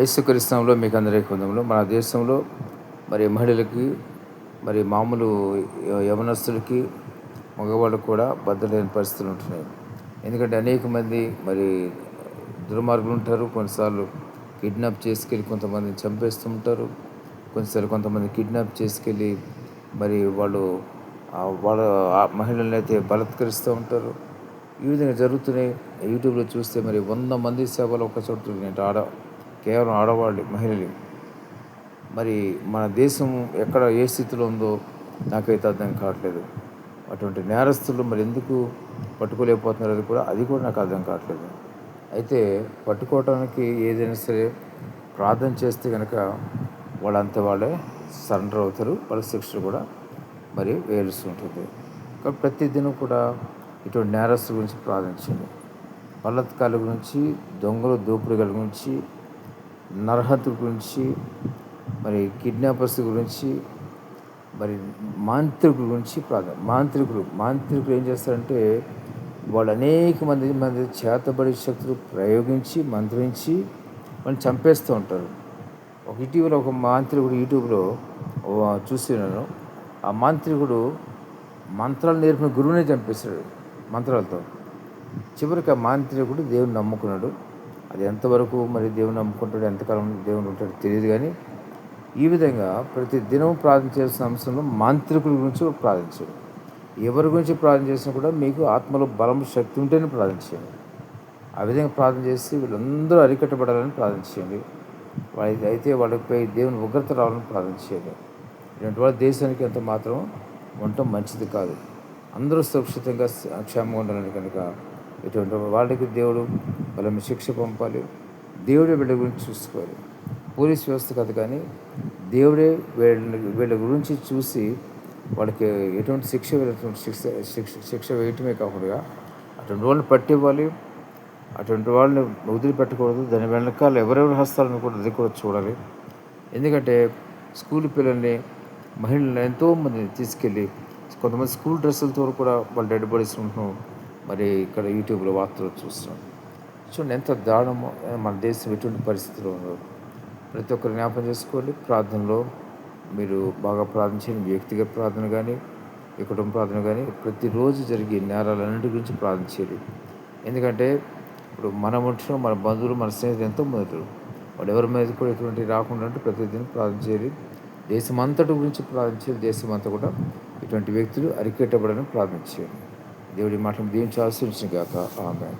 యేసుక్రీస్తంలో మీకు అందరికీ వందములు మన దేశంలో మరి మహిళలకి మరి మామూలు యవనస్తులకి మగవాళ్ళకు కూడా భద్రలేని పరిస్థితులు ఉంటున్నాయి. ఎందుకంటే అనేక మంది మరి దుర్మార్గులు ఉంటారు. కొన్నిసార్లు కిడ్నాప్ చేసుకెళ్ళి కొంతమందిని చంపేస్తూ ఉంటారు. కొన్నిసార్లు కొంతమంది కిడ్నాప్ చేసుకెళ్ళి మరి వాళ్ళు వాళ్ళ ఆ మహిళల్ని అయితే బలత్కరిస్తూ ఉంటారు. ఈ విధంగా జరుగుతున్నాయి. యూట్యూబ్లో చూస్తే మరి వంద మంది సేవలు ఒక చోట ఆడ కేవలం ఆడవాళ్ళు మహిళలు. మరి మన దేశం ఎక్కడ ఏ స్థితిలో ఉందో నాకైతే అర్థం కావట్లేదు. అటువంటి నేరస్తులు మరి ఎందుకు పట్టుకోలేకపోతున్నారు అది కూడా అది కూడా నాకు అర్థం కావట్లేదు. అయితే పట్టుకోవటానికి ఏదైనా సరే ప్రార్థన చేస్తే కనుక వాళ్ళంతా వాళ్ళే సరెండర్ అవుతారు వాళ్ళ శిక్ష కూడా మరి వేయాల్సి ఉంటుంది. కాబట్టి ప్రతిదినం కూడా ఇటువంటి నేరస్తుల గురించి ప్రార్థించండి. బలత్కాల గురించి దొంగలు దోపిడిగల గురించి నర్హత గురించి మరి కిడ్నాపర్స్ గురించి మరి మాంత్రికుల గురించి ప్రార్థన. మాంత్రికులు మాంత్రికులు ఏం చేస్తారంటే వాళ్ళు అనేక మంది మంది చేతబడి శక్తులు ప్రయోగించి మంత్రించి వాళ్ళని చంపేస్తూ ఉంటారు. ఒక ఇటీవల ఒక మాంత్రికుడు యూట్యూబ్లో ఓ- చూసినాను ఆ మాంత్రికుడు మంత్రాలు నేర్పిన గురువునే చంపేశాడు మంత్రాలతో. చివరికి ఆ మాంత్రికుడు దేవుని నమ్ముకున్నాడు. అది ఎంతవరకు మరి దేవుని నమ్ముకుంటాడు ఎంతకాలం దేవుని ఉంటాడో తెలియదు కానీ ఈ విధంగా ప్రతి దినం ప్రార్థన చేసిన అంశంలో మాంత్రికుల గురించి ప్రార్థన ఎవరి గురించి ప్రార్థన చేసినా కూడా మీకు ఆత్మలో బలం శక్తి ఉంటేనే ప్రార్థించండి ఆ విధంగా ప్రార్థన చేసి వీళ్ళందరూ అరికట్టబడాలని ప్రార్థన చేయండి. వాళ్ళకి అయితే వాళ్ళపై దేవుని ఉగ్రత రావాలని ప్రార్థన చేయండి. ఇటువంటి వాళ్ళ దేశానికి ఎంత మాత్రం ఉండటం మంచిది కాదు. అందరూ సురక్షితంగా క్షేమంగా ఉండాలని కనుక ఇటువంటి వాళ్ళకి దేవుడు వాళ్ళ శిక్ష పంపాలి. దేవుడే వీళ్ళ గురించి చూసుకోవాలి. పోలీస్ వ్యవస్థ కాదు కానీ దేవుడే వీళ్ళ వీళ్ళ గురించి చూసి వాళ్ళకి ఎటువంటి శిక్ష వేయటువంటి శిక్ష శిక్ష శిక్ష వేయటమే కాకుండా అటువంటి వాళ్ళని పట్టివ్వాలి. అటువంటి వాళ్ళని వదిలిపెట్టకూడదు. దాని వెనకాల ఎవరెవరి హస్తాలను కూడా అది కూడా చూడాలి. ఎందుకంటే స్కూల్ పిల్లల్ని మహిళలను ఎంతోమంది తీసుకెళ్ళి కొంతమంది స్కూల్ డ్రెస్సులతో కూడా వాళ్ళు డెడ్ బాడీస్ ఉంటున్నాం మరి ఇక్కడ యూట్యూబ్లో వార్తలు చూస్తున్నాం. చూడండి ఎంత దారుణమో మన దేశం ఎటువంటి పరిస్థితిలో ఉందో ప్రతి ఒక్కరు జ్ఞాపకం చేసుకోండి ప్రార్థనలో మీరు బాగా ప్రార్థన చేయండి వ్యక్తిగత ప్రార్థన కానీ ఈ కుటుంబ ప్రార్థన కానీ ప్రతిరోజు జరిగే నేరాలన్నింటి గురించి ప్రార్థన చేయాలి ఎందుకంటే ఇప్పుడు మనం ఉంటున్నాం మన బంధువులు మన స్నేహితులు ఎంతో మొదలు వాడు ఎవరి మీద కూడా ఎటువంటి రాకుండా అంటే ప్రతిదినం ప్రార్థన చేయాలి దేశమంతటి గురించి ప్రార్థన చేయాలి దేశమంతా కూడా ఇటువంటి వ్యక్తులు అరికెట్టబడని ప్రార్థన చేయండి. దేవుడి మాటలు దీవించాల్సి వచ్చింది కాక ఆమె